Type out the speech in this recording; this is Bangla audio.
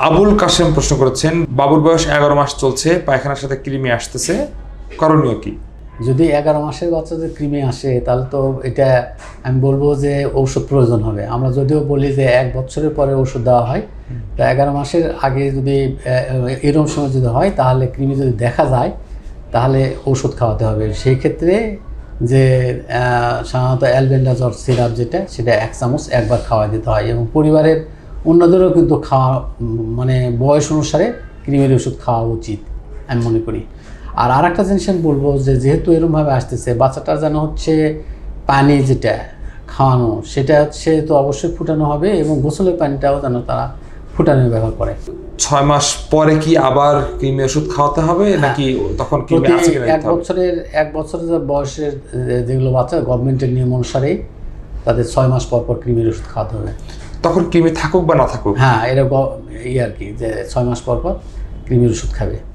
আবুল কাশেম প্রশ্ন করেছেন বাবুর বয়স এগারো মাস চলছে পায়খানার সাথে কৃমি আসতেছে করণীয় কি? যদি এগারো মাসের বাচ্চাদের কৃমি আসে তাহলে তো এটা আমি বলব যে ঔষধ প্রয়োজন হবে। আমরা যদিও বলি যে এক বছরের পরে ওষুধ দেওয়া হয় তো এগারো মাসের আগে যদি আহ, এরকম সময় যদি হয় তাহলে কৃমি যদি দেখা যায় তাহলে ওষুধ খাওয়াতে হবে। সেই ক্ষেত্রে যে সাধারণত অ্যালবেন্ডাজর সিরাপ যেটা সেটা এক চামচ একবার খাওয়া দিতে হয় এবং পরিবারের অন্যদেরও কিন্তু খাওয়া মানে বয়স অনুসারে ক্রিমের ওষুধ খাওয়া উচিত আমি মনে করি। আর আর একটা জিনিস আমি বলব যে যেহেতু এরকমভাবে আসতেছে বাচ্চাটার যেন হচ্ছে পানি যেটা খাওয়ানো সেটা হচ্ছে তো অবশ্যই ফুটানো হবে এবং গোসলের পানিটাও যেন তারা ফুটানো ব্যবহার করে। ছয় মাস পরে কি আবার কৃমি ওষুধ খাওয়াতে হবে নাকি তখন আছে এক বছরের এক বছরের যে বয়সের যেগুলো বাচ্চা গভর্নমেন্টের নিয়ম অনুসারেই তাদের ছয় মাস পর পর কৃমির ওষুধ খাওয়াতে হবে। তখন কৃমি থাকুক বা না থাকুক হ্যাঁ গ- ইয়ে আর কি, যে ছয় মাস পর পর কৃমির ওষুধ খাবে।